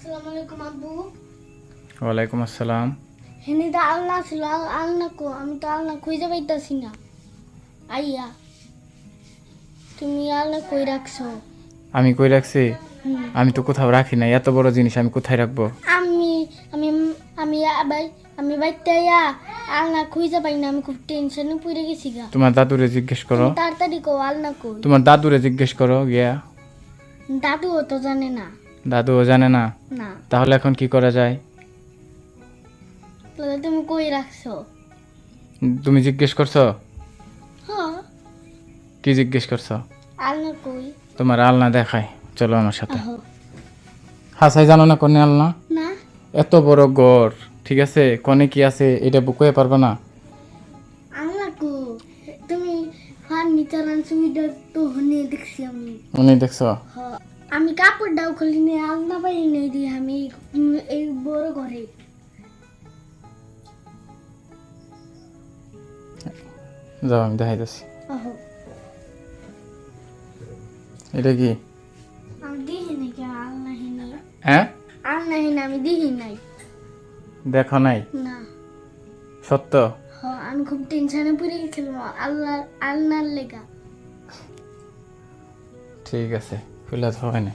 আসসালামু আলাইকুম আব্বু ওয়ালাইকুম আসসালাম। হেনে তো আলনা ছিল আল- আলনা কো আমি তো আলনা খুঁজে পাইতাছি না। আইয়া তুমি আলনা কই রাখছো? আমি কই রাখছি? আমি তো কোথাও রাখি না এত বড় জিনিস আমি কোথায় রাখব? আমি আমি আমি আবাই আমি বাইতে আইয়া আলনা খুঁজে পাই না আমি খুব টেনশনে পড়ে গেছি গা। তোমার দাদুরে জিজ্ঞেস করো। তাড়াতাড়ি কো আলনা কই। তোমার দাদুরে জিজ্ঞেস করো গিয়া। দাদুও তো জানে না। দাদুও জানে না। না। তাহলে এখন কি করা যায়? তাহলে তুমি কই রাখছো? তুমি জিজ্ঞেস করছ? হ্যাঁ। কি জিজ্ঞেস করছ? আলনা কই? তোমার আলনা দেখায় চলো আমার সাথে। হাসাই জানো না কোনে আলনা? না। এত বড় গড় ঠিক আছে? কোনে কি আছে? এটা বুকয়ে পারবে না। আলনা কো তুমি ফার্নিচার আনছো তো হনে দেখছি আমি। উনি দেখছ? হ আমি কাপড়টাও খুলি নি আলনা পাই নেই দিয়ে আমি এই বড় ঘরে। যাও আমি দেখাই দিচ্ছি আহো। এটা কি? আলনা হ্যাঁ? আলনা আমি দিহি নাই। দেখো নাই? না। সত্য? আমি খুব টেনশনে পড়ে গেছিলাম আল্লাহ আলনার লেগা। ঠিক আছে। খুলে হয় না।